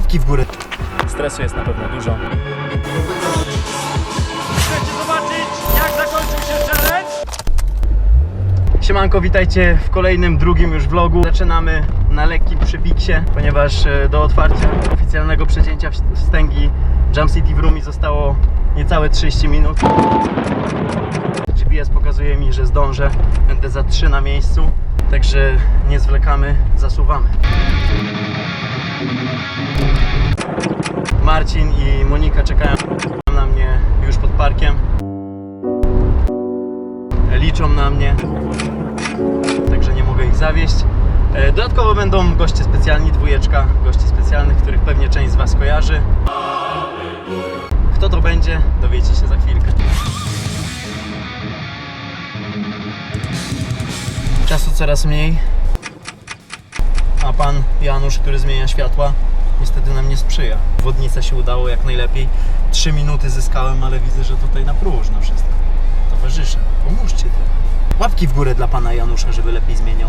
Łapki w górę. Stresu jest na pewno dużo. Chcecie zobaczyć, jak zakończył się challenge? Siemanko, witajcie w kolejnym, drugim już vlogu. Zaczynamy na lekkim przybiksie, ponieważ e, do otwarcia oficjalnego przecięcia wstęgi Jump City w Rumi zostało niecałe 30 minut. GPS pokazuje mi, że zdążę. Będę za 3 na miejscu, także nie zwlekamy, zasuwamy. Marcin i Monika czekają na mnie już pod parkiem. Liczą na mnie także nie mogę ich zawieść. E, Dodatkowo będą goście specjalni, dwójeczka gości specjalnych, których pewnie część z Was kojarzy. Kto to będzie, dowiecie się za chwilkę. Czasu coraz mniej, pan Janusz, który zmienia światła, niestety nam nie sprzyja. Wodnica się udało jak najlepiej. Trzy minuty zyskałem, ale widzę, że tutaj na próżno wszystko. Towarzysze, pomóżcie trochę. Łapki w górę dla pana Janusza, żeby lepiej zmieniał.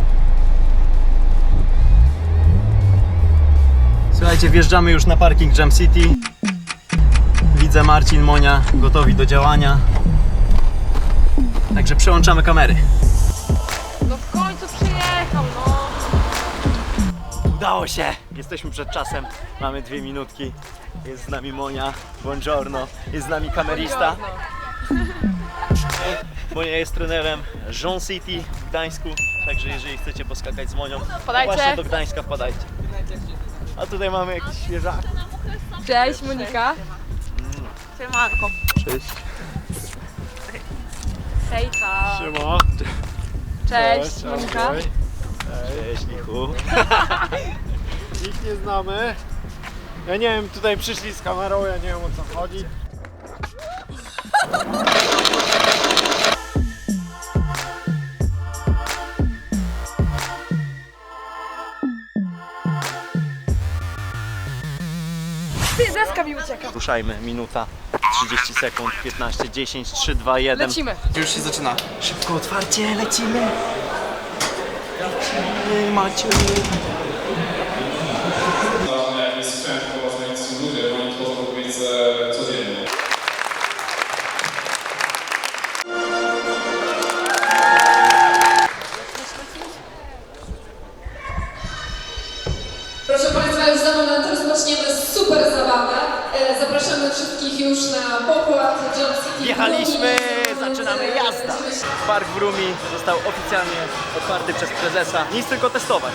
Słuchajcie, wjeżdżamy już na parking Jump City. Widzę Marcin, Monia gotowi do działania. Także przełączamy kamery. No w końcu przyjechał, no. Udało się! Jesteśmy przed czasem, mamy dwie minutki. Jest z nami Monia, buongiorno. Jest z nami kamerista. Monia jest trenerem Jean City w Gdańsku, także jeżeli chcecie poskakać z Monią, to Wpadajcie. właśnie do Gdańska wpadajcie. A tutaj mamy jakiś świeżak. Cześć Monika. Siemanko. Cześć. Hejka. Siema. Cześć Monika. Cześć Michu. Ich nie znamy. Ja nie wiem, tutaj przyszli z kamerą, ja nie wiem o co chodzi. Ty, deska mi ucieka. Ruszajmy, minuta, 30 sekund, 15, 10, 3, 2, 1. Lecimy. Już się zaczyna. Szybko otwarcie, lecimy. Jak jest sprzęt, ważne jak są ludzie, bo oni tworzą okolice codziennie. Proszę Państwa, już za moment rozpoczniemy super zabawę. E, Zapraszamy wszystkich już na pokład City. Wjechaliśmy, zaczynamy jazda. Park w Rumi został oficjalnie otwarty przez prezesa. Nic tylko testować.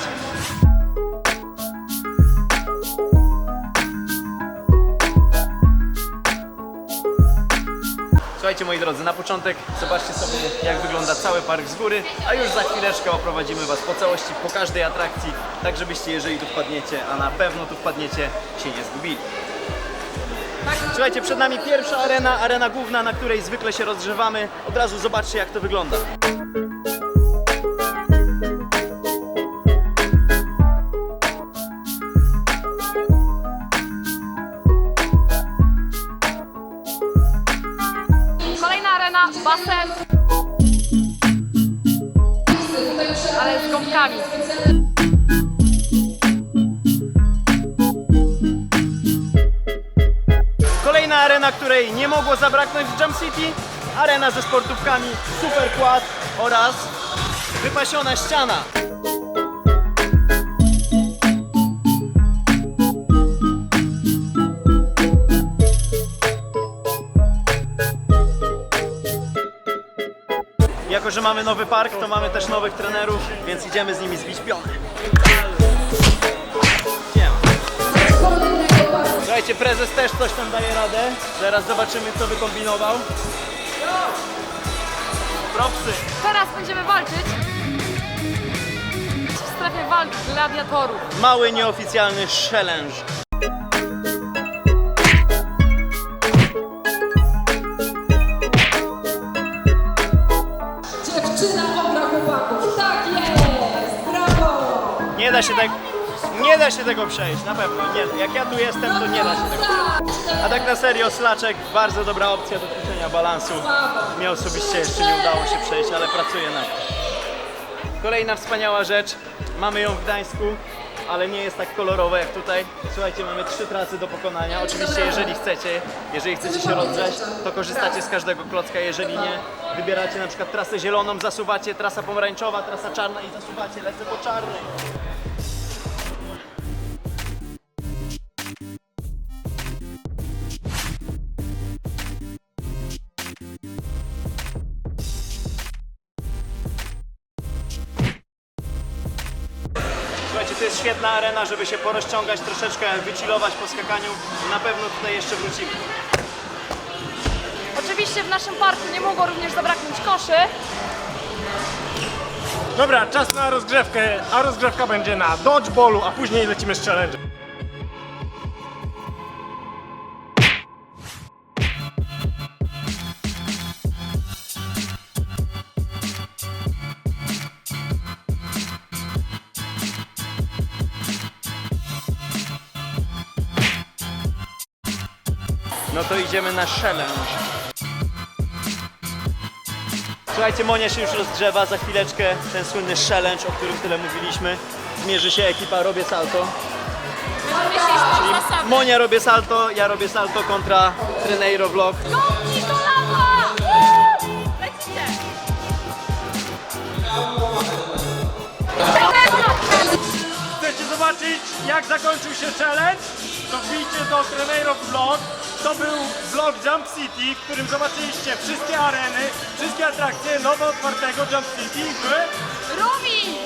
Słuchajcie moi drodzy, na początek zobaczcie sobie jak wygląda cały park z góry, a już za chwileczkę oprowadzimy Was po całości, po każdej atrakcji, tak żebyście jeżeli tu wpadniecie, a na pewno tu wpadniecie, się nie zgubili. Słuchajcie, przed nami pierwsza arena, arena główna, na której zwykle się rozgrzewamy. Od razu zobaczcie jak to wygląda. Kolejna arena, basen. Arena, której nie mogło zabraknąć w City. Arena ze sportówkami, super kład oraz wypasiona ściana. Jako, że mamy nowy park, to mamy też nowych trenerów, więc idziemy z nimi zbić. Słuchajcie, prezes też coś tam daje radę. Zaraz zobaczymy, co wykombinował. Propsy. Teraz będziemy walczyć. W strefie walk gladiatorów. Mały, nieoficjalny challenge. Dziewczyna ogra chłopaków. Tak jest! Brawo! Nie da się tak... Nie da się tego przejść, na pewno. Nie, jak ja tu jestem, to nie da się tego przejść. A tak na serio, slaczek, bardzo dobra opcja do ćwiczenia balansu. Mnie osobiście jeszcze nie udało się przejść, ale pracuję nad tym. Kolejna wspaniała rzecz, mamy ją w Gdańsku. ale nie jest tak kolorowe jak tutaj. Słuchajcie, mamy trzy trasy do pokonania. Oczywiście, jeżeli chcecie, jeżeli chcecie się rozgrzeć, to korzystacie z każdego klocka. Jeżeli nie, wybieracie na przykład trasę zieloną, zasuwacie, trasa pomarańczowa, trasa czarna i zasuwacie, lecę po czarnej. To jest świetna arena, żeby się porozciągać, troszeczkę wychillować po skakaniu. Na pewno tutaj jeszcze wrócimy. Oczywiście w naszym parku nie mogło również zabraknąć koszy. Dobra, czas na rozgrzewkę, a rozgrzewka będzie na dodgeballu, a później lecimy z challenge. No to idziemy na challenge. Słuchajcie, Monia się już rozgrzewa, za chwileczkę ten słynny challenge, o którym tyle mówiliśmy. Zmierzy się ekipa Robię Salto. Czyli Monia robię salto, ja robię salto kontra Treneiro Vlog. Gąbki do lawa! Woo! Lecicie! Chcecie zobaczyć jak zakończył się challenge? To wbijcie do Treneiro Vlog. To był vlog Jump City, w którym zobaczyliście wszystkie areny, wszystkie atrakcje nowo otwartego Jump City w Rumi!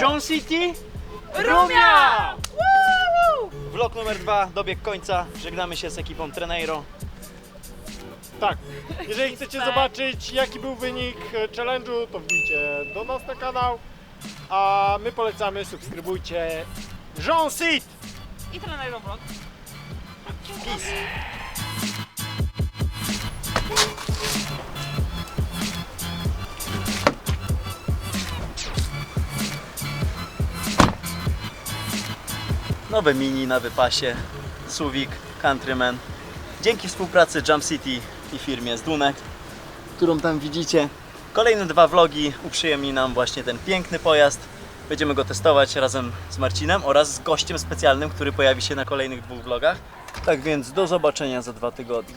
Jean City, Rumia! Vlog numer dwa dobiegł końca. Żegnamy się z ekipą Treneiro. Tak. Jeżeli chcecie zobaczyć jaki był wynik e, challenge'u, to wbijcie do nas na kanał. A my polecamy, subskrybujcie Jean Sit! I trener Vlog. Nowe mini na wypasie, Suwik, Countryman. Dzięki współpracy Jump City i firmie z Dunek, którą tam widzicie. Kolejne dwa vlogi uprzyjemni nam właśnie ten piękny pojazd. Będziemy go testować razem z Marcinem oraz z gościem specjalnym, który pojawi się na kolejnych dwóch vlogach. Tak więc do zobaczenia za dwa tygodnie.